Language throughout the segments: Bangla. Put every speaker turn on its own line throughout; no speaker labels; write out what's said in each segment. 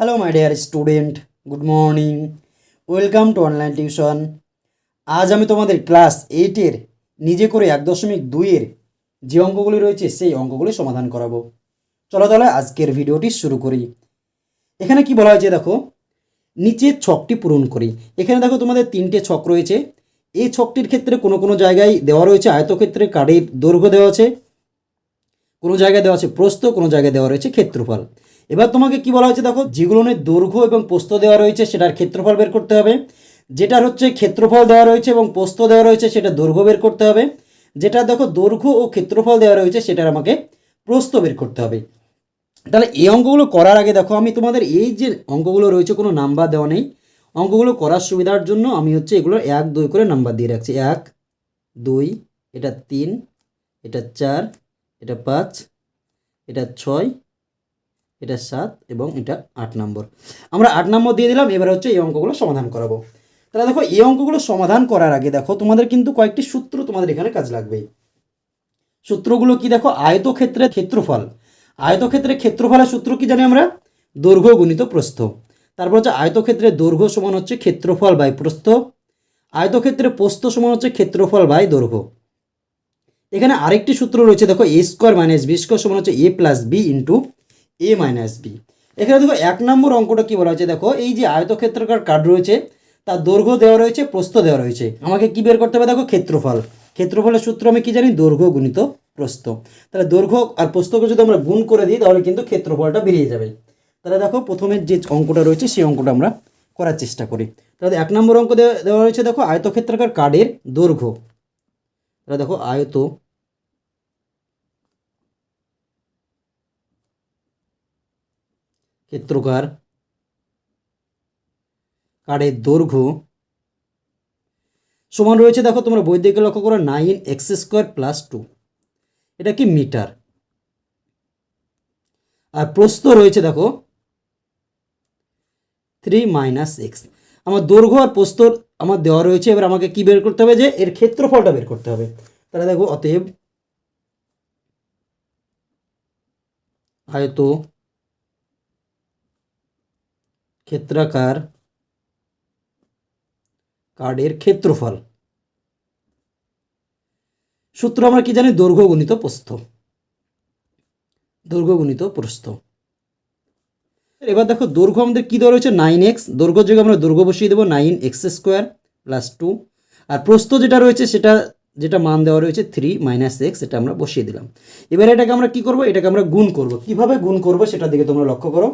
Hello my dear student good morning welcome to online tuition আজ আমি তোমাদের ক্লাস এইটের নিজে করে এক দশমিক দুইয়ের যে অঙ্কগুলি রয়েছে, সেই অঙ্কগুলি সমাধান করাবো। চলো তাহলে আজকের ভিডিওটি শুরু করি। এখানে কি বলা হয়েছে দেখো? নিচে ছকটি পূরণ করি। এখানে দেখো তোমাদের তিনটে ছক রয়েছে। এই ছকটির ক্ষেত্রে কোনো কোনো জায়গায় দেওয়া রয়েছে আয়তক্ষেত্রে কার্ডের দৈর্ঘ্য দেওয়া আছে, কোনো জায়গায় দেওয়া আছে প্রস্থ, কোনো জায়গায় দেওয়া রয়েছে ক্ষেত্রফল। এবার তোমাকে কি বলা হয়েছে দেখো? যেগুলোনের দৈর্ঘ্য এবং প্রস্থ দেওয়া রয়েছে, সেটার ক্ষেত্রফল বের করতে হবে। যেটার হচ্ছে ক্ষেত্রফল দেওয়া রয়েছে এবং প্রস্থ দেওয়া রয়েছে, সেটা দৈর্ঘ্য বের করতে হবে। যেটা দেখো, দৈর্ঘ্য ও ক্ষেত্রফল দেওয়া রয়েছে, সেটার আমাকে প্রস্থ বের করতে হবে। তাহলে এই অঙ্কগুলো করার আগে দেখো, আমি তোমাদের এই যে অঙ্কগুলো রয়েছে, কোনো নাম্বার দেওয়া নেই। অঙ্কগুলো করার সুবিধার জন্য আমি হচ্ছে এগুলো এক, দুই করে নাম্বার দিয়ে রাখছি। এক, দুই, এটা তিন, এটা চার, এটা পাঁচ, এটা ছয় এটা সাত এবং এটা আট নম্বর। আমরা আট নম্বর দিয়ে দিলাম, এবার হচ্ছে এই অঙ্কগুলো সমাধান করাবো। তাহলে দেখো, এই অঙ্কগুলো সমাধান করার আগে দেখো, তোমাদের কিন্তু কয়েকটি সূত্র তোমাদের এখানে কাজ লাগবে। সূত্রগুলো কি দেখো, আয়তক্ষেত্রের ক্ষেত্রফল। আয়তক্ষেত্রের ক্ষেত্রফলের সূত্র কি জানি আমরা? দৈর্ঘ্য গুণিত প্রস্থ। তারপর হচ্ছে আয়তক্ষেত্রের দৈর্ঘ্য সমান হচ্ছে ক্ষেত্রফল বাই প্রস্থ। আয়তক্ষেত্রে প্রস্থ সমান হচ্ছে ক্ষেত্রফল বাই দৈর্ঘ্য। এখানে আরেকটি সূত্র রয়েছে, দেখো, A square minus B square সমান হচ্ছে A plus B into A minus B এখানে দেখো এক নম্বর অঙ্কটা কি বলা হয়েছে? দেখো, এই যে আয়তক্ষেত্রকার কার্ড রয়েছে, তার দৈর্ঘ্য দেওয়া রয়েছে, প্রস্থ দেওয়া রয়েছে। আমাকে কি বের করতে হবে? দেখো, ক্ষেত্রফল। ক্ষেত্রফলের সূত্র আমি কি জানি? দৈর্ঘ্য গুণিত প্রস্থ। তাহলে দৈর্ঘ্য আর প্রস্থকে যদি আমরা গুণ করে দিই, তাহলে কিন্তু ক্ষেত্রফলটা বেরিয়ে যাবে। তাহলে দেখো, প্রথমের যে অঙ্কটা রয়েছে, সেই অঙ্কটা আমরা করার চেষ্টা করি। তাহলে এক নম্বর অঙ্ক দেওয়া রয়েছে দেখো, আয়তক্ষেত্রকার কার্ডের দৈর্ঘ্য। তাহলে দেখো, আয়ত ক্ষেত্রকার। কার্ডের দৈর্ঘ্য সমান রয়েছে, দেখো তোমরা বই দিকে লক্ষ্য করো, nine X square plus two. এটা কি মিটার? আর প্রস্থ রয়েছে, দেখো, থ্রি মাইনাস এক্স। আমার দৈর্ঘ্য আর প্রস্তর আমার দেওয়া রয়েছে, এবার আমাকে কি বের করতে হবে? যে এর ক্ষেত্রফলটা বের করতে হবে। তাহলে দেখো, অতএব আয়ত ক্ষেত্রাকার কার্ডের ক্ষেত্রফল। সূত্র আমরা কি জানি? দৈর্ঘ্য গুণিত প্রস্থ। দৈর্ঘ্য গুণিত প্রস্থ। এবার দেখো, দৈর্ঘ্য আমাদের কী দেওয়া রয়েছে? নাইন এক্স দৈর্ঘ্য যোগে আমরা দৈর্ঘ্য বসিয়ে দেবো nine X square plus two আর প্রস্থ যেটা রয়েছে, সেটা, যেটা মান দেওয়া রয়েছে থ্রি মাইনাস এক্স এটা আমরা বসিয়ে দিলাম। এবার এটাকে আমরা কি করব? এটাকে আমরা গুণ করব। কীভাবে গুণ করব? সেটার দিকে তোমরা লক্ষ্য করো।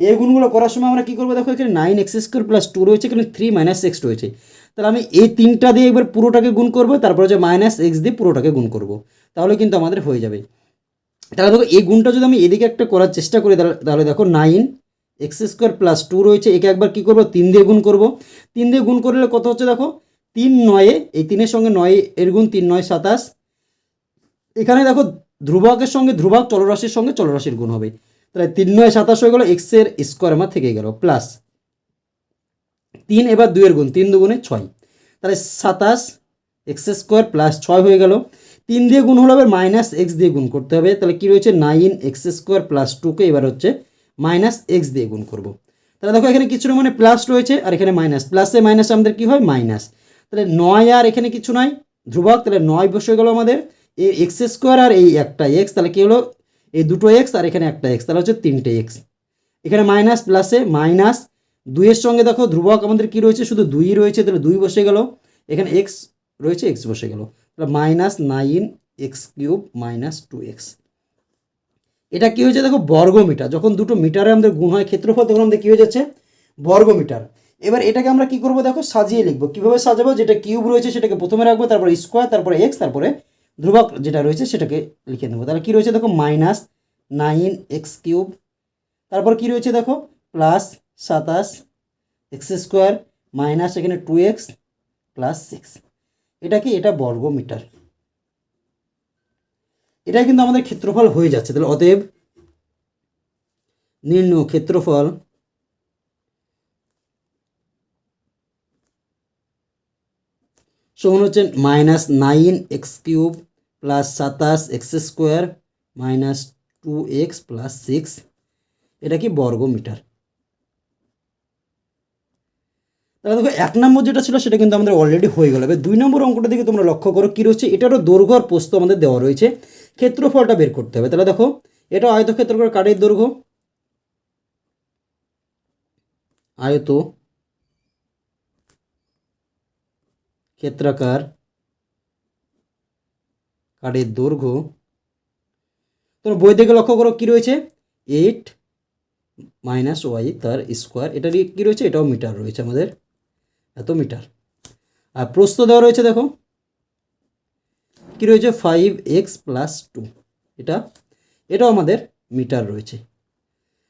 এই গুণগুলো করার সময় আমরা কী করব? দেখো, এখানে nine X square plus two রয়েছে, এখানে থ্রি মাইনাস এক্স রয়েছে। তাহলে আমি এই তিনটা দিয়ে একবার পুরোটাকে গুণ করব, তারপরে যে মাইনাস এক্স দিয়ে পুরোটাকে গুণ করব। তাহলে কিন্তু আমাদের হয়ে যাবে। তাহলে দেখো, এই গুণটা যদি আমি এদিকে একটা করার চেষ্টা করি, তাহলে- দেখো nine X square plus two রয়েছে, একে একবার কী করব? তিন দিয়ে গুণ করব। তিন দিয়ে গুণ করলে কত হচ্ছে দেখো? তিন নয়ে, এই তিনের সঙ্গে নয় এর গুণ তিন নয় সাতাশ। এখানে দেখো, ধ্রুবকের সঙ্গে ধ্রুবক চলরাশির সঙ্গে চলরাশির গুণ হবে। তাহলে তিন নয় সাতাশ হয়ে গেলো এক্সের স্কোয়ার আমার থেকে গেল প্লাস তিন এবার দুইয়ের গুণ, তিন দুগুণে ছয়। তাহলে সাতাশ এক্স স্কোয়ার প্লাস ছয় হয়ে গেল, তিন দিয়ে গুণ হলো এবার মাইনাস এক্স দিয়ে গুণ করতে হবে। তাহলে কী রয়েছে? নাইন এক্স স্কোয়ার প্লাস টুকে এবার হচ্ছে মাইনাস এক্স দিয়ে গুণ করব। তাহলে দেখো এখানে কিছু মানে প্লাস রয়েছে, আর এখানে মাইনাস প্লাসে মাইনাস আমাদের কী হয়? মাইনাস তাহলে নয় আর এখানে কিছু নয় ধ্রুবক, তাহলে নয় বসে গেল আমাদের। এই এক্স স্কোয়ার আর এই একটা এক্স তাহলে কী হলো? এই দুটো এক্স আর এখানে একটা এক্স তাহলে হচ্ছে তিনটে এক্স এখানে মাইনাস প্লাসে মাইনাস দুইয়ের সঙ্গে দেখো ধ্রুবক আমাদের কি রয়েছে? শুধু দুই রয়েছে, তাহলে দুই বসে গেল। এখানে এক্স রয়েছে এক্স বসে গেল। তাহলে minus nine X cube minus two X এটা কি হয়েছে দেখো? বর্গমিটার। যখন দুটো মিটারে আমাদের গুণ হয় ক্ষেত্রফল, তখন আমাদের কী হয়ে যাচ্ছে? বর্গমিটার। এবার এটাকে আমরা কি করব দেখো? সাজিয়ে লিখব। কীভাবে সাজাবো? যেটা কিউব রয়েছে, সেটাকে প্রথমে রাখব, তারপরে স্কোয়ার তারপরে এক্স তারপরে ধ্রুবক যেটা রয়েছে সেটাকে লিখে নেব। তাহলে কি রয়েছে দেখো মাইনাস নাইন এক্স কিউব তারপর কি রয়েছে দেখো প্লাস সাতাশ এক্স স্কোয়ার মাইনাস এখানে টু এক্স প্লাস সিক্স এটা কি? এটা বর্গ মিটার এটা কিন্তু আমাদের ক্ষেত্রফল হয়ে যাচ্ছে। তাহলে অতএব নির্ণয় ক্ষেত্রফল সমান হচ্ছে minus nine X cube plus সাতাশ X square minus two X plus six. এটা কি বর্গ মিটার তাহলে দেখো, এক নম্বর যেটা ছিল সেটা কিন্তু আমাদের অলরেডি হয়ে গেল। এবার দুই নম্বর অঙ্কটা দিকে তোমরা লক্ষ্য করো, কী রয়েছে? এটারও দৈর্ঘ্য আর প্রস্থ আমাদের দেওয়া রয়েছে। ক্ষেত্রফলটা বের করতে হবে। তাহলে দেখো, এটা আয়তক্ষেত্রকর কাঠের দৈর্ঘ্য? আয়ত ক্ষেত্রাকার কাঠের দৈর্ঘ্য। তোমরা বই থেকে লক্ষ্য করো, কী রয়েছে? এইট মাইনাস ওয়াই তার স্কোয়ার এটার কী রয়েছে? এটাও মিটার রয়েছে আমাদের। এত মিটার আর প্রস্থ দেওয়া রয়েছে, দেখো। কী রয়েছে? ফাইভ এক্স প্লাস টু এটা, এটাও আমাদের মিটার রয়েছে।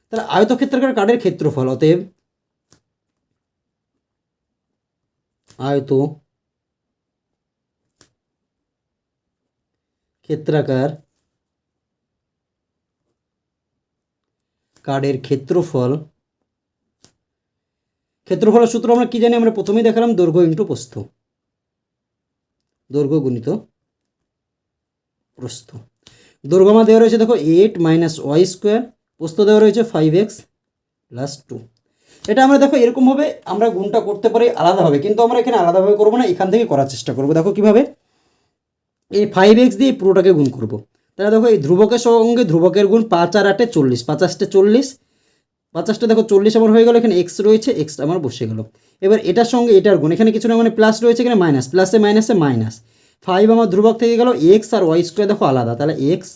তাহলে আয়তক্ষেত্রাকার কাঠের ক্ষেত্রফল, অতএব আয়ত ক্ষেত্রাকার কার্ডের ক্ষেত্রফল, ক্ষেত্রফলের সূত্র আমরা কি জানি? আমরা প্রথমেই দেখালাম দৈর্ঘ্য ইন্টু প্রস্থ। দৈর্ঘ্য গুণিত প্রস্থ। দৈর্ঘ্য আমার দেওয়া রয়েছে দেখো এইট মাইনাস ওয়াই স্কোয়ার প্রস্থ দেওয়া রয়েছে ফাইভ এক্স প্লাস টু এটা আমরা দেখো এরকমভাবে আমরা গুণটা করতে পারি আলাদাভাবে, কিন্তু আমরা এখানে আলাদাভাবে করব না, এখান থেকে করার চেষ্টা করব। দেখো কীভাবে এই ফাইভ এক্স দিয়ে পুরোটাকে গুণ করব। তাহলে দেখো এই ধ্রুবকের সঙ্গে ধ্রুবকের গুণ পাঁচ আর আটে চল্লিশ পাঁচাশটা চল্লিশ পাঁচাশটা দেখো চল্লিশ আমার হয়ে গেল, এখানে এক্স রয়েছে এক্স আমার বসে গেল। এবার এটার সঙ্গে এটার গুণ, এখানে কিছু না মানে প্লাস রয়েছে এখানে মাইনাস প্লাসে মাইনাসে মাইনাস ফাইভ আমার ধ্রুবক থেকে গেল এক্স আর ওয়াই স্কোয়ার দেখো আলাদা, তাহলে এক্স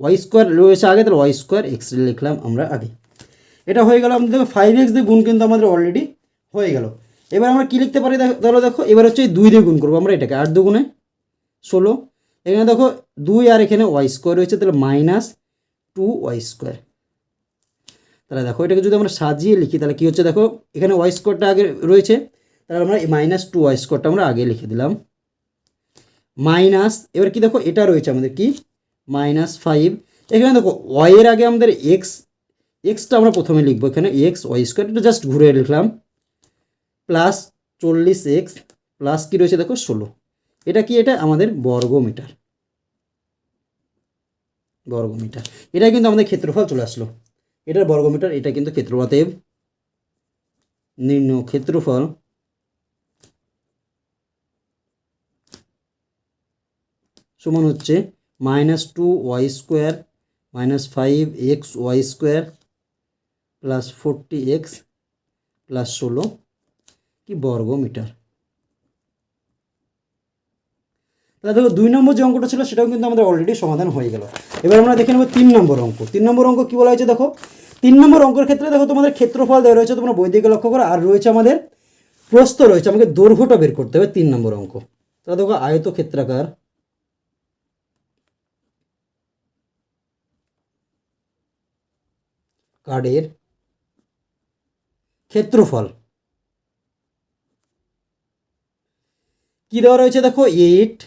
ওয়াই স্কোয়ার রয়েছে আগে, তাহলে ওয়াই স্কোয়ার এক্স লিখলাম আমরা আগে। এটা হয়ে গেল, আমাদের দেখো ফাইভ এক্স দিয়ে গুণ কিন্তু আমাদের অলরেডি হয়ে গেল। এবার আমরা কী লিখতে পারি, দেখো ধরো দেখো, এবার হচ্ছে দুই দিয়ে গুণ করব আমরা এটাকে, আট দুগুণে। ষোলো। এখানে দেখো দুই আর এখানে ওয়াই স্কোয়ার রয়েছে, তাহলে মাইনাস টু ওয়াই স্কোয়ার। তাহলে দেখো এটাকে যদি আমরা সাজিয়ে লিখি, তাহলে কী হচ্ছে দেখো, এখানে ওয়াই স্কোয়ারটা আগে রয়েছে, তাহলে আমরা এই মাইনাস টু ওয়াই স্কোয়ারটা আমরা আগে লিখে দিলাম। মাইনাস, এবার কি দেখো, এটা রয়েছে আমাদের কি? Minus five. এখানে দেখো ওয়াইয়ের আগে আমাদের এক্স এক্সটা আমরা প্রথমে লিখব এখানে এক্স ওয়াই স্কোয়ার, এটা জাস্ট ঘুরে লিখলাম। প্লাস চল্লিশ এক্স প্লাস কী রয়েছে দেখো, ষোলো। এটা কি এটা? আমাদের বর্গ মিটার বর্গ মিটার এটা কিন্তু আমাদের ক্ষেত্রফল চলে আসলো। এটার বর্গ মিটার এটা কিন্তু ক্ষেত্রফল। অতএব নিম্ন ক্ষেত্রফল। সমান হচ্ছে minus two Y square minus five X Y square plus forty X plus ষোলো, কি বর্গ মিটার তাহলে দেখো দুই নম্বর যে অঙ্কটা ছিল সেটাও কিন্তু আমাদের অলরেডি সমাধান হয়ে গেল। এবার আমরা দেখে নেব তিন নম্বর অঙ্ক। তিন নম্বর অঙ্ক কী বলা হয়েছে দেখো? তিন নম্বর অঙ্কের ক্ষেত্রে দেখো তোমাদের ক্ষেত্রফল দেওয়া রয়েছে, তোমরা বই দিকে লক্ষ্য করো, আর রয়েছে আমাদের প্রস্থ রয়েছে, আমাকে দৈর্ঘ্যটা বের করতে হবে তিন নম্বর অঙ্ক। তাহলে দেখো আয়ত ক্ষেত্রাকার কার্ডের ক্ষেত্রফল। কী দেওয়া রয়েছে দেখো? Eight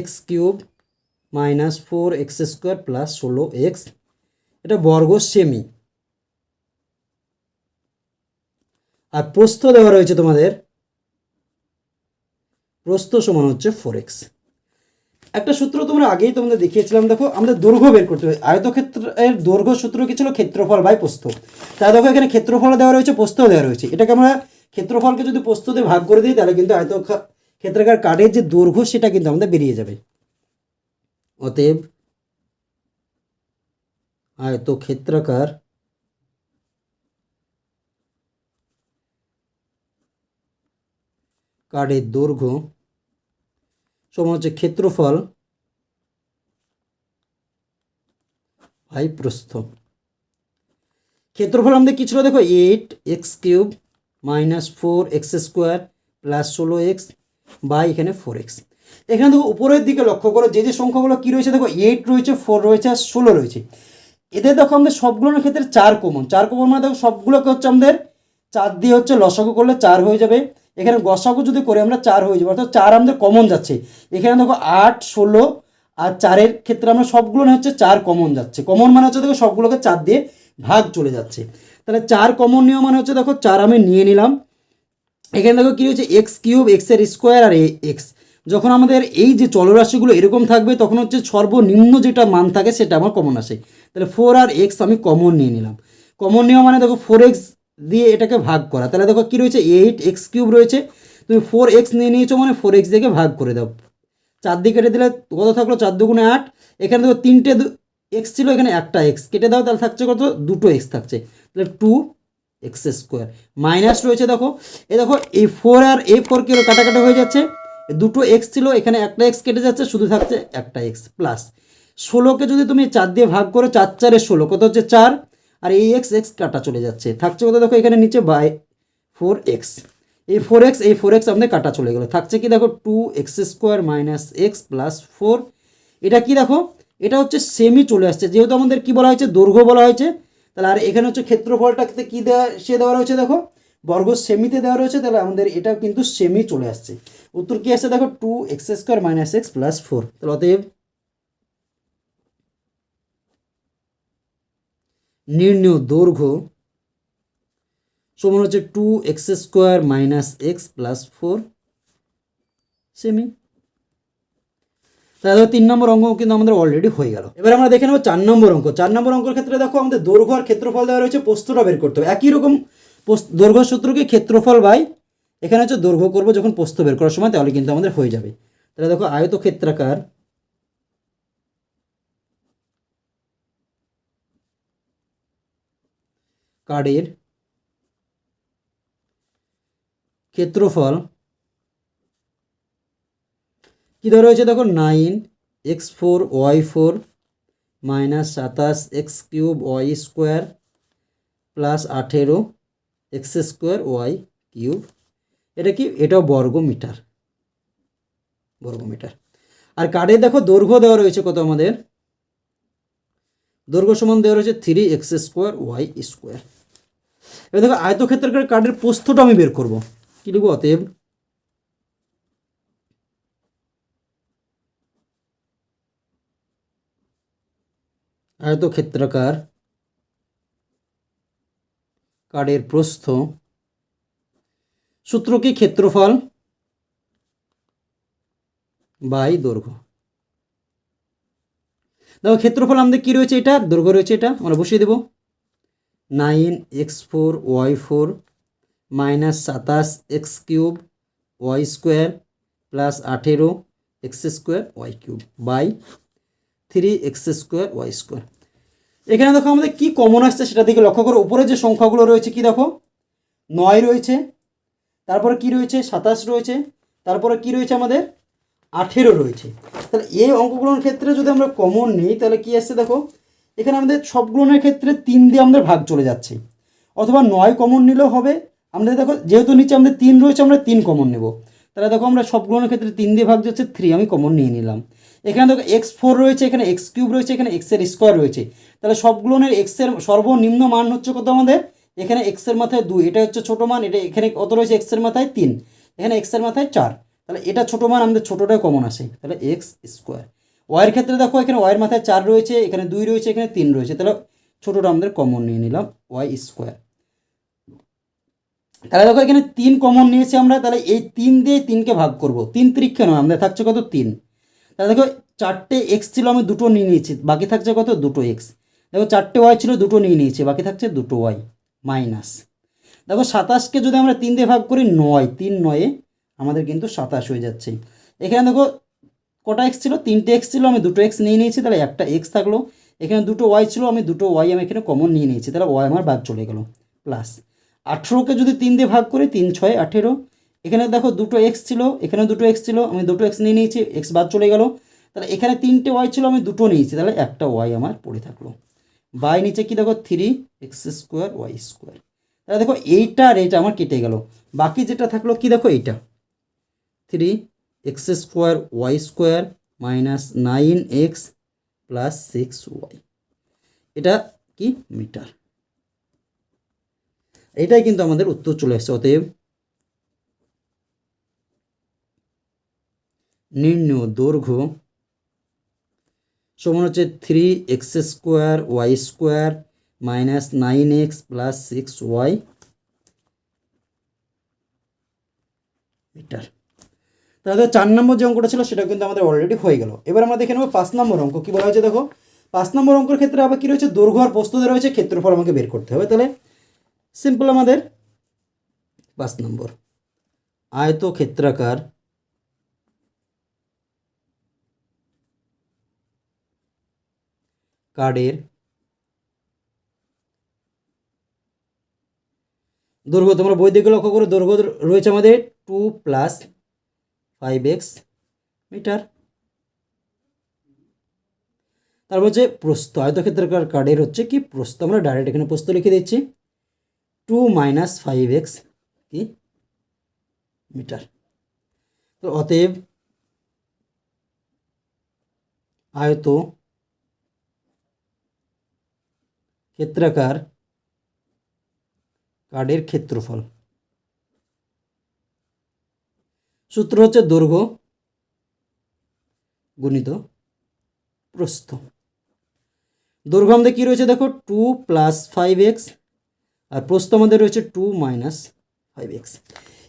X cube minus four X square plus ষোলো এক্স। এটা বর্গ সেমি। আর প্রস্থ দেওয়া রয়েছে তোমাদের। প্রস্থ সমান হচ্ছে ফোর এক্স। একটা সূত্র তোমরা আগেই তোমাদের দেখিয়েছিলাম, দেখো, আমাদের দৈর্ঘ্য বের করতে হবে। আয়তক্ষেত্রের দৈর্ঘ্য সূত্র কি ছিল? ক্ষেত্রফল বাই প্রস্থ। তা দেখো, এখানে ক্ষেত্রফল দেওয়া রয়েছে প্রস্থ দেওয়া রয়েছে। এটাকে আমরা ক্ষেত্রফলকে যদি প্রস্থ দিয়ে ভাগ করে দিই, তাহলে কিন্তু আয়ত ক্ষেত্রাকার কাঠের যে দৈর্ঘ্য, সেটা কিন্তু আমাদের বেরিয়ে যাবে। অতএব আয়ত ক্ষেত্রাকার কাঠের দৈর্ঘ্য সমান হচ্ছে ক্ষেত্রফল ভাই প্রস্থ। ক্ষেত্রফল আমাদের কি ছিল? দেখো eight X cube minus four X square plus ষোলো এক্স বাই এখানে ফোর এক্স এখানে দেখো উপরের দিকে লক্ষ্য করো, যে যে সংখ্যাগুলো কী রয়েছে দেখো এইট রয়েছে ফোর রয়েছে, আর ষোলো রয়েছে। এদের দেখো আমাদের সবগুলোর ক্ষেত্রে চার কমন চার কমন মানে দেখো সবগুলোকে হচ্ছে আমাদের চার দিয়ে হচ্ছে লসাগু করলে চার হয়ে যাবে। এখানে গসাগু যদি করে আমরা চার হয়ে যাব, অর্থাৎ চার আমাদের কমন যাচ্ছে। এখানে দেখো আট, ষোলো আর চারের ক্ষেত্রে আমরা সবগুলো হচ্ছে চার কমন যাচ্ছে। কমন মানে হচ্ছে দেখো সবগুলোকে চার দিয়ে ভাগ চলে যাচ্ছে। তাহলে চার কমন নিয়ম মানে হচ্ছে দেখো চার আমি নিয়ে নিলাম। এখানে দেখো কী হচ্ছে এক্স কিউব এক্সের স্কোয়ার আর এক্স যখন আমাদের এই যে চলরাশিগুলো এরকম থাকবে, তখন হচ্ছে সর্বনিম্ন যেটা মান থাকে সেটা আমার কমন আসে। তাহলে ফোর আর এক্স আমি কমন নিয়ে নিলাম। কমন নেওয়া মানে দেখো ফোর এক্স দিয়ে এটাকে ভাগ করা। তাহলে দেখো কী রয়েছে? এইট এক্স কিউব রয়েছে। তুমি ফোর এক্স নিয়ে নিয়েছো মানে ফোর এক্স দিকে ভাগ করে দাও। চার দিকে কেটে দিলে কত থাকল? চার দুগুণে আট। এখানে দেখো তিনটে এক্স ছিল, এখানে একটা এক্স কেটে দাও, তাহলে থাকছে কত? দুটো এক্স থাকছে। তাহলে টু এক্স স্কোয়ার। মাইনাস রয়েছে দেখো, এ দেখো এই ফোর আর এ ফোর কিলো কাটাকাটি হয়ে যাচ্ছে? এ দুটো এক্স ছিল, এখানে একটা এক্স কেটে যাচ্ছে, শুধু থাকছে একটা এক্স প্লাস ষোলোকে যদি তুমি চার দিয়ে ভাগ করো, চার চারে ষোলো, কত হচ্ছে চার? আর এই এক্স এক্স কাটা চলে যাচ্ছে। থাকছে কত দেখো, এখানে নিচে বাই ফোর এক্স এই ফোর এক্স এই ফোর এক্স আমাদের কাটা চলে গেলো। থাকছে কি দেখো two x square minus x plus four এটা কি দেখো, এটা হচ্ছে সেমি চলে আসছে। যেহেতু আমাদের কি বলা হয়েছে, দৈর্ঘ্য বলা হয়েছে তাহলে আর এখানে হচ্ছে ক্ষেত্রফলটাকে কি দেওয়া, সে দেওয়া রয়েছে দেখো? বর্গ সেমিতে দেওয়া রয়েছে, তাহলে আমাদের এটাও কিন্তু সেমি চলে আসছে। উত্তর কি আসছে দেখো? Two x square minus x plus four তাহলে অতএব নির্ণয় দৈর্ঘ্য সমান হচ্ছে two x square minus x plus four semi তাহলে তিন নম্বর অঙ্ক কিন্তু আমাদের অলরেডি হয়ে গেল। এবার আমরা দেখে নেব চার নম্বর অঙ্ক। চার নম্বর অঙ্কের ক্ষেত্রে দেখো আমাদের দৈর্ঘ্য আর ক্ষেত্রফল দেওয়া রয়েছে পোস্তটা বের করতে হবে। একই রকম দৈর্ঘ্য সূত্রকে ক্ষেত্রফল বাই এখানে হচ্ছে দৈর্ঘ্য করব যখন পোস্ত বের করার সময়, তাহলে কিন্তু আমাদের হয়ে যাবে। তাহলে দেখো আয়ত ক্ষেত্রাকার কার্ডের ক্ষেত্রফল কী ধরে রয়েছে দেখো? Nine x four y four minus সাতাশ x cube y square plus আঠেরো এক্স স্কোয়ার ওয়াই কিউব। এটা কি? এটাও বর্গ মিটার আর কার্ডে দেখো দৈর্ঘ্য দেওয়া রয়েছে কত আমাদের? দৈর্ঘ্য সমান দেওয়া রয়েছে three x square y square. এবার দেখো আয়তক্ষেত্রাকার কার্ডের প্রস্থটা আমি বের করব। কি লিখব? অতএব আয়তক্ষেত্রাকার কার্ডের প্রস্থ। সূত্র কি ক্ষেত্রফল? বাই দৈর্ঘ্য। দেখো, ক্ষেত্রফল আমাদের কী রয়েছে এটা? দৈর্ঘ্য রয়েছে এটা, আমরা বসিয়ে দেব। Nine x four y four minus সাতাশ x cube y square plus আঠেরো x square y cube by three x square y square. এখানে দেখো আমাদের কি কমন আসছে সেটা দিকে লক্ষ্য করো। উপরে যে সংখ্যাগুলো রয়েছে কি দেখো? নয় রয়েছে। তারপরে কি রয়েছে? সাতাশ রয়েছে। তারপরে কি রয়েছে আমাদের? আঠেরো রয়েছে। তাহলে এই অঙ্কগুলোর ক্ষেত্রে যদি আমরা কমন নিই, তাহলে কি আসছে দেখো? এখানে আমাদের সবগুলোর ক্ষেত্রে তিন দিয়ে আমাদের ভাগ চলে যাচ্ছে। অথবা নয় কমন নিলেও হবে। আমাদের দেখো, যেহেতু নিচে আমাদের তিন রয়েছে, আমরা তিন কমন নেব। তাহলে দেখো আমরা সবগুলোর ক্ষেত্রে তিন দিয়ে ভাগ যাচ্ছে থ্রি আমি কমন নিয়ে নিলাম। এখানে দেখো এক্স ফোর রয়েছে, এখানে এক্স কিউব রয়েছে, এখানে এক্সের স্কোয়ার রয়েছে। তাহলে সবগুলোনের এক্সের সর্বনিম্ন মান হচ্ছে কত আমাদের? এখানে এক্সের মাথায় দুই, এটা হচ্ছে ছোটো মান, এটা এখানে কত রয়েছে? এক্সের মাথায় তিন, এখানে এক্সের মাথায় চার। তাহলে এটা ছোটো মান, আমাদের ছোটোটাই কমন আসে তাহলে এক্স স্কোয়ার ওয়াইয়ের ক্ষেত্রে দেখো, এখানে ওয়াইয়ের মাথায় চার রয়েছে, এখানে দুই রয়েছে, এখানে তিন রয়েছে। তাহলে ছোটোটা আমাদের কমন নিয়ে নিলাম ওয়াই স্কোয়ার তাহলে দেখো, এখানে তিন কমন নিয়েছি আমরা। তাহলে এই তিন দিয়ে তিনকে ভাগ করব। তিন ত্রিক্ষে নয়, আমাদের থাকছে কত? তিন। তাহলে দেখো চারটে এক্স ছিল, আমি দুটো নিয়ে নিয়েছি। বাকি থাকছে কত? দুটো এক্স দেখো চারটে ওয়াই ছিল, দুটো নিয়ে নিয়েছি। বাকি থাকছে দুটো ওয়াই মাইনাস দেখো সাতাশকে যদি আমরা তিন দিয়ে ভাগ করি, নয়। তিন নয়ে আমাদের কিন্তু সাতাশ হয়ে যাচ্ছে। এখানে দেখো কটা এক্স ছিল? তিনটে এক্স ছিল, আমি দুটো এক্স নিয়ে নিয়েছি, তাহলে একটা এক্স থাকল। এখানে দুটো ওয়াই ছিল, আমি দুটো ওয়াই আমি এখানে কমন নিয়ে নিয়েছি, তাহলে ওয়াই আমার বাদ চলে গেল। প্লাস আঠেরোকে যদি তিন দিয়ে ভাগ করি, তিন, ছয়, আঠেরো। এখানে দেখো দুটো এক্স ছিল, এখানে দুটো এক্স ছিল, আমি দুটো এক্স নিয়ে নিয়েছি এক্স বাদ চলে গেল। তাহলে এখানে তিনটে ওয়াই ছিল, আমি দুটো নিয়েছি, তাহলে একটা ওয়াই আমার পড়ে থাকল। বাই নিচে কি দেখো? Three x square y square তাহলে দেখো এইটা আর এইটা আমার কেটে গেল। বাকি যেটা থাকল কি দেখো? এইটা। Three x square y square minus nine x plus six y এটা কি? মিটার এটাই কিন্তু আমাদের উত্তর চলে আসছে অতএব নির্ণয় দৈর্ঘ্য সমান হচ্ছে three x square y square minus nine x plus six y metre তাহলে চার নম্বর যে অঙ্কটা ছিল সেটা কিন্তু আমাদের অলরেডি হয়ে গেল। এবার আমরা দেখে নেব পাঁচ নম্বর অঙ্ক কী বলা হয়েছে দেখো। পাঁচ নম্বর অঙ্কের ক্ষেত্রে আবার কী রয়েছে? দৈর্ঘ্য আর প্রস্তুতে রয়েছে, ক্ষেত্রফল আমাকে বের করতে হবে। তাহলে সিম্পল আমাদের পাঁচ নম্বর। আয়ত ক্ষেত্রাকার কার্ডের দৈর্ঘ্য, তোমরা বই দিকে লক্ষ্য করো, দৈর্ঘ্য রয়েছে আমাদের two plus five x metre তারপর হচ্ছে প্রস্থ, আয়তক্ষেত্রাকার কার্ডের হচ্ছে কি প্রস্থ, আমরা ডাইরেক্ট এখানে প্রস্থ লিখে দিচ্ছি। টু মাইনাস ফাইভ এক্স কি? মিটার তো অতএব আয়ত ক্ষেত্রাকার কার্ডের ক্ষেত্রফল। সূত্র হচ্ছে দৈর্ঘ্য গুণিত প্রস্থ। দৈর্ঘ্য আমাদের কী রয়েছে দেখো? টু প্লাস ফাইভ এক্স আর প্রস্থ আমাদের রয়েছে টু মাইনাস ফাইভ এক্স।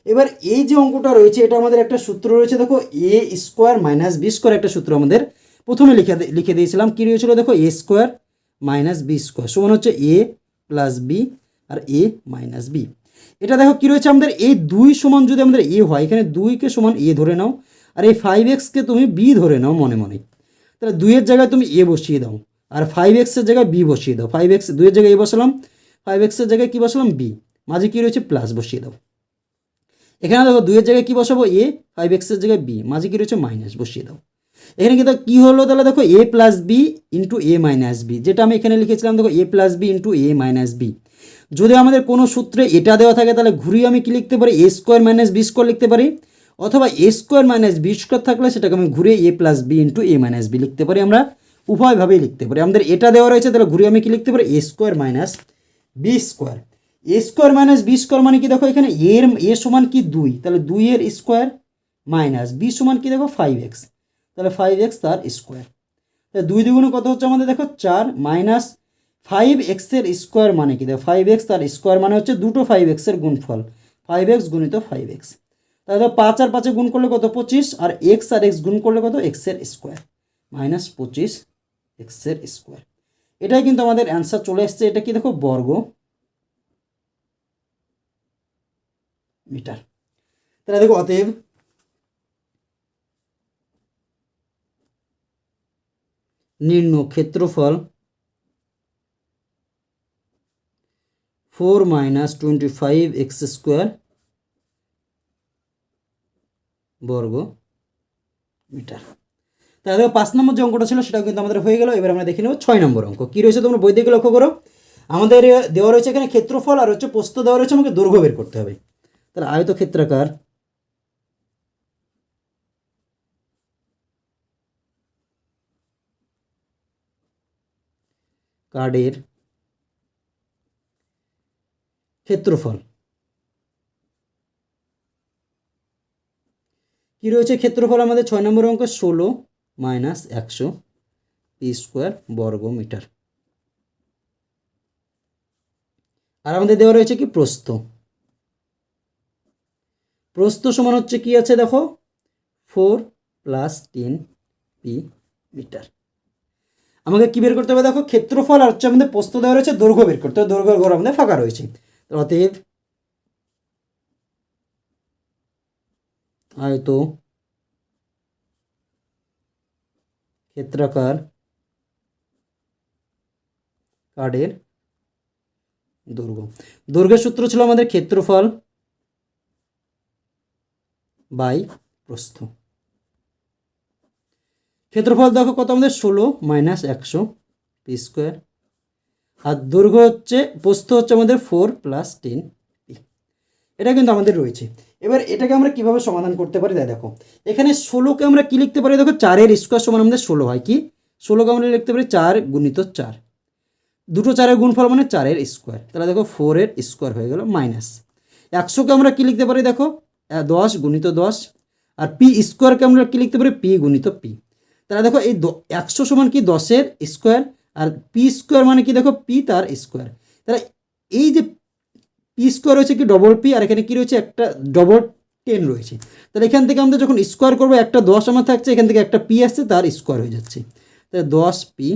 এবার এই যে অঙ্কটা রয়েছে, এটা আমাদের একটা সূত্র রয়েছে দেখো, a square minus b square একটা সূত্র আমাদের প্রথমে লিখে লিখে দিয়েছিলাম। কী রয়েছিল দেখো? A square minus b square সমান হচ্ছে এ প্লাস বি আর এ মাইনাস বি এটা দেখো কী রয়েছে আমাদের? এই দুই সমান যদি আমাদের এ হয়, এখানে দুইকে সমান এ ধরে নাও আর এই ফাইভ এক্সকে তুমি বি ধরে নাও মনে মনে। তাহলে দুইয়ের জায়গায় তুমি এ বসিয়ে দাও আর ফাইভ এক্সের জায়গায় বি বসিয়ে দাও। ফাইভ এক্স দুইয়ের জায়গায় এ বসালাম ফাইভ এক্সের জায়গায় কী বসালাম? বি মাঝে কী রয়েছে? প্লাস বসিয়ে দাও। এখানে দেখো দুইয়ের জায়গায় কী বসাবো? এ ফাইভ এক্সের জায়গায় বি মাঝে কী রয়েছে? মাইনাস বসিয়ে দাও। এখানে কিন্তু কী হলো? তাহলে দেখো a plus b into a minus b যেটা আমি এখানে লিখেছিলাম, দেখো a plus b into a minus b যদি আমাদের কোনো সূত্রে এটা দেওয়া থাকে, তাহলে ঘুরিয়ে আমি কি লিখতে পারি? A square minus b square লিখতে পারি। অথবা a square minus b square থাকলে সেটাকে আমি ঘুরে a plus b into a minus b লিখতে পারি আমরা। উভয়ভাবেই লিখতে পারি। আমাদের এটা দেওয়া রয়েছে, তাহলে ঘুরে আমি কি লিখতে পারি? A square minus b square a square minus b square মানে কি? দেখো এখানে এর এ সমান কি? দুই। তাহলে দুইয়ের স্কোয়ার মাইনাস বি সমান কি? দেখো ফাইভ এক্স তাহলে ফাইভ এক্স তার স্কোয়ার তাহলে দুই দুগুণে কত হচ্ছে আমাদের? দেখো চার মাইনাস ফাইভ এক্সের স্কোয়ার মানে কি? দেখো ফাইভ এক্স তার স্কোয়ার মানে হচ্ছে দুটো ফাইভ এক্সের গুণফল। ফাইভ এক্স গুণিত ফাইভ এক্স তাহলে দেখো পাঁচ আর পাঁচে গুণ করলে কত? পঁচিশ। আর এক্স আর এক্স গুণ করলে কত? এক্সের স্কোয়ার মাইনাস পঁচিশ এক্সের স্কোয়ার এটাই কিন্তু আমাদের অ্যান্সার চলে এসছে। এটা কি দেখো? বর্গ মিটার। তাহলে দেখো, অতএব নিম্ন ক্ষেত্রফল four minus twenty five x square বর্গ মিটার। তাহলে পাঁচ নম্বর যে অঙ্কটা ছিল সেটাও কিন্তু আমাদের হয়ে গেল, এবার আমরা দেখে নেব ছয় নম্বর অঙ্ক। কী রয়েছে তোমরা বই লক্ষ্য করো? আমাদের দেওয়া রয়েছে এখানে ক্ষেত্রফল আর হচ্ছে প্রস্থ দেওয়া রয়েছে, আমাকে দৈর্ঘ্য বের করতে হবে। তাহলে আয়ত কার্ডের ক্ষেত্রফল। কি রয়েছে ক্ষেত্রফল? আমাদের ছয় নম্বর অঙ্ক, ষোলো মাইনাস একশো পি স্কোয়ার বর্গ মিটার আর আমাদের দেওয়া রয়েছে কি? প্রস্থ। প্রস্থ সমান হচ্ছে কি আছে? দেখো, four plus ten p metre. আমাকে কি বের করতে হবে? দেখো, ক্ষেত্রফল আর হচ্ছে আমাদের প্রস্থ দেওয়া রয়েছে, দৈর্ঘ্য বের করতে হবে। দৈর্ঘ্য ঘর আমাদের ফাঁকা রয়েছে। অতএব আয়ত ক্ষেত্রাকার কার্ডের দৈর্ঘ্য। দৈর্ঘ্যের সূত্র ছিল আমাদের ক্ষেত্রফল বাই প্রস্থ। ক্ষেত্রফল দেখো কত আমাদের? ষোলো মাইনাস একশো পি স্কোয়ার আর দৈর্ঘ্য হচ্ছে, প্রস্থ হচ্ছে আমাদের ফোর প্লাস টেন এটা কিন্তু আমাদের রয়েছে। এবার এটাকে আমরা কীভাবে সমাধান করতে পারি? তাই দেখো, এখানে ষোলোকে আমরা কি লিখতে পারি? দেখো, চারের স্কোয়ার সমান আমাদের ষোলো হয়। কি? ষোলোকে আমরা লিখতে পারি চার গুণিত চার। দুটো চারের গুণফল মানে চারের স্কোয়ার তাহলে দেখো ফোরের স্কোয়ার হয়ে গেল মাইনাস একশোকে আমরা কি লিখতে পারি? দেখো দশ গুণিত দশ। আর পি স্কোয়ারকে আমরা কি লিখতে পারি? পি গুণিত পি তাহলে দেখো এই একশো সমান কি দশের স্কোয়ার? আর পি স্কোয়ার মানে কি দেখো? পি তার স্কোয়ার। তাহলে এই যে পি স্কোয়ার রয়েছে কি ডবল পি আর এখানে কি রয়েছে? একটা ডবল টেন রয়েছে। তাহলে এখান থেকে আমরা যখন স্কোয়ার করব, একটা দশ আমার থাকছে, এখান থেকে একটা পি আসছে, তার স্কোয়ার হয়ে যাচ্ছে। তাহলে দশ পি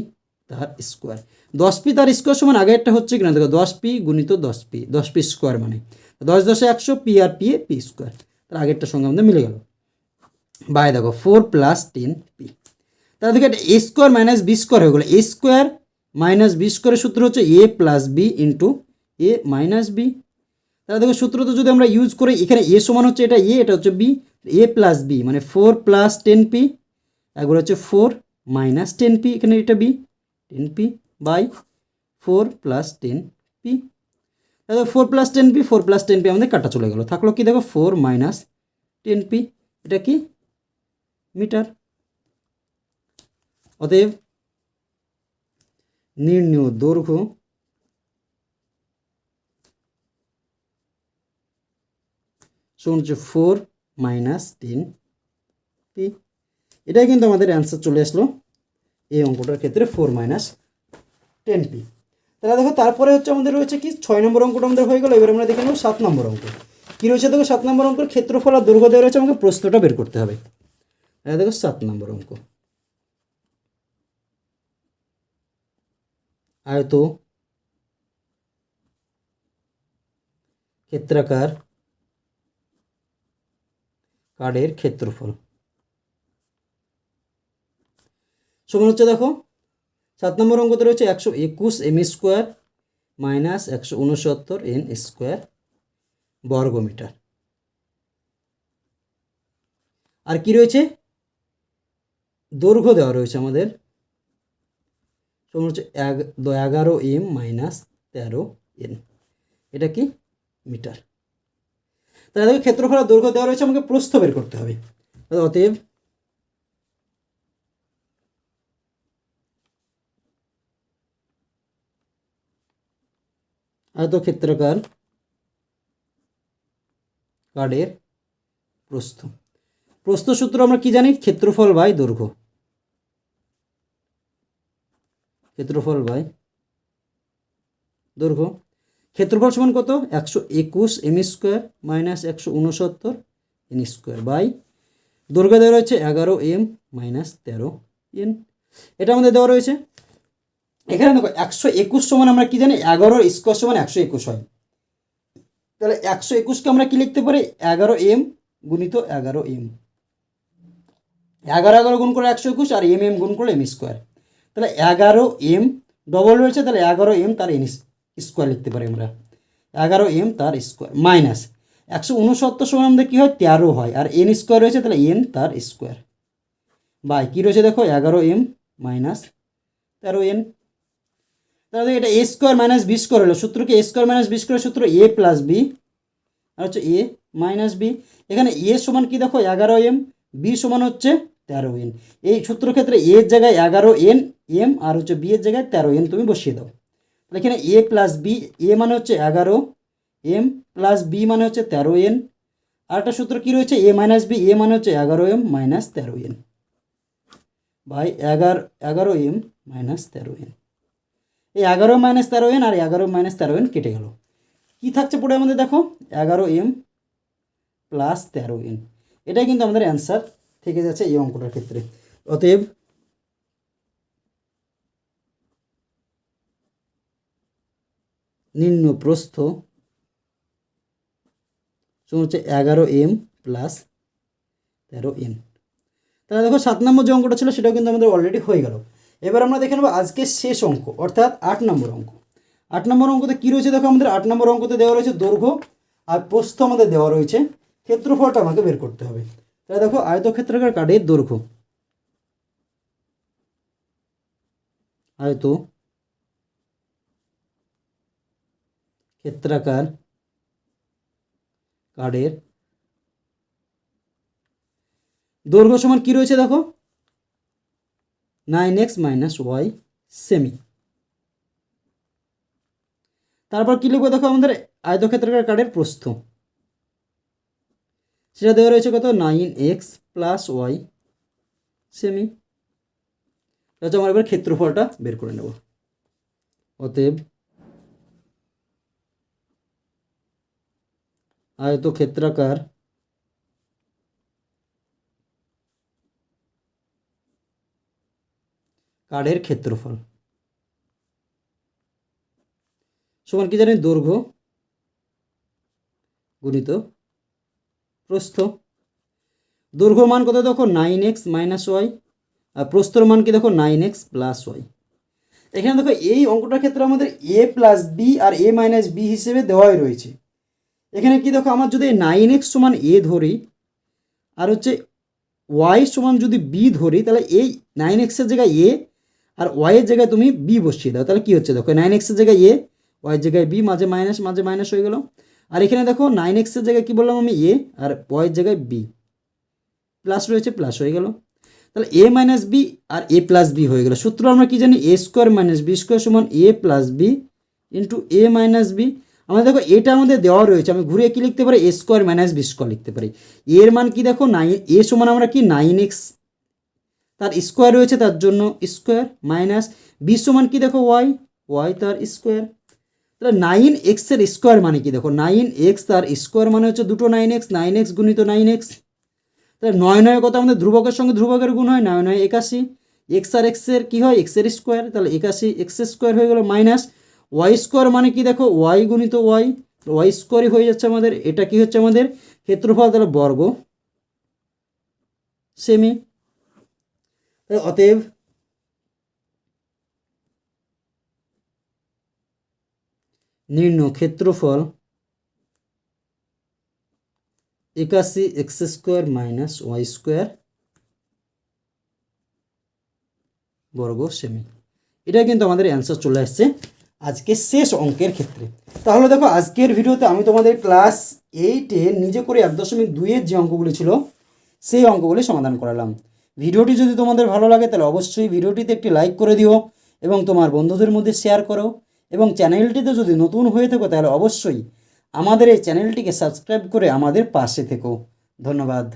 তার স্কোয়ার। দশ পি তার স্কোয়ার সমান আগে একটা হচ্ছে কিনা? দেখো, দশ পি গুণিত দশ পি দশ পি স্কোয়ার মানে। দশ দশে একশো পি আর পি এ পি স্কোয়ার। তার আগেরটার সঙ্গে আমাদের মিলে গেল। বাই দেখো ফোর প্লাস টেন পি তাহলে দেখো এটা a square minus b square হয়ে গেলো। এ স্কোয়ার মাইনাস বি স্কোয়ারের সূত্র হচ্ছে a plus b into a minus b তাহলে দেখো সূত্র তো যদি আমরা ইউজ করি, এখানে এ সমান হচ্ছে এটা এ এটা হচ্ছে বি এ প্লাস বি মানে ফোর প্লাস টেন পি একবার হচ্ছে ফোর মাইনাস টেন পি এখানে এটা b ten p by four plus ten p তাহলে four plus ten p four plus ten p আমাদের কাটা চলে গেলো। থাকল কি দেখো ফোর মাইনাস টেন পি এটা কি? মিটার। অতএব নির্ণীয় দৈর্ঘ্য ফোর মাইনাস টেন পি এটাই কিন্তু আমাদের অ্যান্সার চলে আসলো এই অঙ্কটার ক্ষেত্রে ফোর মাইনাস টেন পি। তাহলে দেখো, তারপরে হচ্ছে আমাদের রয়েছে কি? ছয় নম্বর অঙ্কটা আমাদের হয়ে গেলো, এবার আমরা দেখে নেব সাত নম্বর অঙ্ক। কী রয়েছে দেখো? সাত নম্বর অঙ্কের ক্ষেত্রফল আর দৈর্ঘ্য দেওয়া রয়েছে, আমাকে প্রশ্নটা বের করতে হবে। দেখো, সাত নম্বর অঙ্ক। আয়ত ক্ষেত্রাকার কার্ডের ক্ষেত্রফল। সমান হচ্ছে দেখো, সাত নম্বর অঙ্কতে রয়েছে একশো একুশ এম স্কোয়ার মাইনাস একশো উনসত্তর এন স্কোয়ার বর্গমিটার। আর কি রয়েছে? দৈর্ঘ্য দেওয়া রয়েছে আমাদের। সমান হচ্ছে এগারো এম মাইনাস তেরো এন। এটা কি? মিটার। তাহলে দেখো ক্ষেত্রফলের দৈর্ঘ্য দেওয়া রয়েছে, আমাকে প্রস্থ বের করতে হবে। অতএব আয়তক্ষেত্রাকার কার্ডের প্রস্থ। প্রস্থ সূত্র আমরা কি জানি? ক্ষেত্রফল বাই দৈর্ঘ্য। ক্ষেত্রফল বাই দৈর্ঘ্য। ক্ষেত্রফল সমান কত? একশো একুশ এম স্কোয়ার মাইনাস একশো উনসত্তর এন স্কোয়ার বাই। দৈর্ঘ্য দেওয়া রয়েছে এগারো এম মাইনাস তেরো এন। এটা আমাদের দেওয়া রয়েছে। এখানে দেখো, একশো একুশ সমান আমরা কি জানি? এগারো স্কোয়ার সমান একশো একুশ হয়। তাহলে একশো একুশকে আমরা কি লিখতে পারি? এগারো এম গুণিত এগারো এম। এগারো এগারো গুণ করে একশো একুশ আর এম এম গুণ করলে এম স্কোয়ার। তাহলে এগারো এম ডবল রয়েছে, তাহলে এগারো এম তার এন স্কোয়ার লিখতে পারি আমরা। এগারো এম তার স্কোয়ার মাইনাস একশো উনসত্তর সমান আমাদের কী হয়? তেরো হয়। আর এন স্কোয়ার রয়েছে, তাহলে এন তার স্কোয়ার বাই, কী রয়েছে দেখো? এগারো এম মাইনাস তেরো এন তাহলে এটা a square minus b square হলো। সূত্র কি a square minus b square সূত্র এ প্লাস বি আর হচ্ছে এ মাইনাস বি এখানে এ সমান কি দেখো? এগারো এম বি সমান হচ্ছে তেরো এন এই সূত্র ক্ষেত্রে এর জায়গায় এগারো এন এম আর হচ্ছে বি এর জায়গায় তেরো এন তুমি বসিয়ে দাও। তাহলে এখানে এ প্লাস বি এ মানে হচ্ছে এগারো এম প্লাস বি মানে হচ্ছে তেরো এন আর একটা সূত্র কী রয়েছে? এ মাইনাস বি এ মানে হচ্ছে এগারো এম মাইনাস তেরো এন বাই এগারো এগারো এম মাইনাস তেরো এন এই এগারো মাইনাস তেরো এন আর এগারো মাইনাস তেরো এন কেটে গেল। কী থাকছে পড়ে আমাদের দেখো? এগারো এম প্লাস তেরো এন এটাই কিন্তু আমাদের অ্যান্সার থেকে যাচ্ছে এই অঙ্কটার ক্ষেত্রে। অতএব নিম্ন প্রস্থ হচ্ছে এগারো এম প্লাস তেরো এন। তাহলে দেখো সাত নম্বর যে অঙ্কটা ছিল সেটাও কিন্তু আমাদের অলরেডি হয়ে গেল। এবার আমরা দেখে নেব আজকের শেষ অঙ্ক, অর্থাৎ আট নম্বর অঙ্ক। আট নম্বর অঙ্কতে কী রয়েছে দেখো আমাদের? আট নম্বর অঙ্কতে দেওয়া রয়েছে দৈর্ঘ্য আর প্রস্থ আমাদের দেওয়া রয়েছে। ক্ষেত্রফলটা আমাকে বের করতে হবে। তাহলে দেখো আয়তক্ষেত্রাকার কার্ডের দৈর্ঘ্য। আয়ত ক্ষেত্রাকার কার্ডের দৈর্ঘ্য সমান কি রয়েছে দেখো? নাইন এক্স মাইনাস ওয়াই সেমি। তারপর কি লিখব দেখো আমাদের আয়তক্ষেত্রাকার কার্ডের প্রস্থ। সেটা দেওয়া রয়েছে কত? নাইন এক্স প্লাস ওয়াই সেমি হচ্ছে আমরা এবার ক্ষেত্রফলটা বের করে নেব। অতএব আয়ত ক্ষেত্রাকার কার্ডের ক্ষেত্রফল। সমান কি জানি দৈর্ঘ্য গুণিত প্রস্থ। দৈর্ঘ্য মান কত দেখো? নাইন এক্স মাইনাস ওয়াই আর প্রস্তর মান কি দেখো? নাইন এক্স প্লাস ওয়াই এখানে দেখো, এই অঙ্কটার ক্ষেত্রে আমাদের এ প্লাস বি আর এ মাইনাস বি হিসেবে দেওয়াই রয়েছে। এখানে কি দেখো, আমার যদি নাইন এক্স সমান এ ধরি, আর হচ্ছে ওয়াই সমান যদি বি ধরি, তাহলে এই নাইন এক্সের জায়গায় এ আর ওয়াইয়ের জায়গায় তুমি বি বসিয়ে দাও। তাহলে কি হচ্ছে দেখো? নাইন এক্সের জায়গায় এ ওয়াইয়ের জায়গায় বি মাঝে মাইনাস মাঝে মাইনাস হয়ে গেল। আর এখানে দেখো নাইন এক্সের জায়গায় কী বললাম আমি? এ আর ওয়াইয়ের জায়গায় বি প্লাস রয়েছে প্লাস হয়ে গেল। তাহলে এ মাইনাস বি আর এ প্লাস বি হয়ে গেল। সূত্র আমরা কি জানি? A square minus b square সমান a plus b into a minus b আমাদের দেখো, এটা আমাদের দেওয়া রয়েছে। আমি ঘুরে কি লিখতে পারি? A square minus b square লিখতে পারি। এর মান কি দেখো? নাইন এ সমান আমরা কি? নাইন এক্স তার স্কোয়ার রয়েছে তার জন্য স্কোয়ার মাইনাস বি সমান কি দেখো? ওয়াই ওয়াই তার স্কোয়ার তাহলে নাইন এক্সের স্কোয়ার মানে কি? দেখো নাইন এক্স তার স্কোয়ার মানে হচ্ছে দুটো নাইন এক্স নাইন এক্স গুণিত নাইন এক্স তাহলে নয় নয় কত আমাদের ধ্রুবকের সঙ্গে ধ্রুবকের গুণ হয়, নয় নয় একাশি। এক্স আর এক্সের কী হয়? এক্সের স্কোয়ার তাহলে একাশি এক্স স্কোয়ার হয়ে গেলো মাইনাস ওয়াই স্কোয়ার মানে কি? দেখো ওয়াই গুণিত ওয়াই ওয়াই স্কোয়ারই হয়ে যাচ্ছে আমাদের। এটা কি হচ্ছে আমাদের? ক্ষেত্রফল তাহলে বর্গ। সেমি অতএব নির্ণ ক্ষেত্রফল একাশি x square minus y square বর্গ সেমি। এটা কিন্তু আমাদের অ্যান্সার চলে আসছে আজকে শেষ অঙ্কের ক্ষেত্রে। তাহলে দেখো, আজকের ভিডিওতে আমি তোমাদের ক্লাস এইটে নিজে করে এক দশমিক দুইয়ের যে অঙ্কগুলি ছিল, সেই অঙ্কগুলি সমাধান করালাম। ভিডিওটি যদি তোমাদের ভালো লাগে, তাহলে অবশ্যই ভিডিওটিতে একটি লাইক করে দিও এবং তোমার বন্ধুদের মধ্যে শেয়ার করো। এবং চ্যানেলটিতে যদি নতুন হয়ে থাকো, তাহলে অবশ্যই আমাদের এই চ্যানেলটিকে সাবস্ক্রাইব করে আমাদের পাশে থেকো। ধন্যবাদ।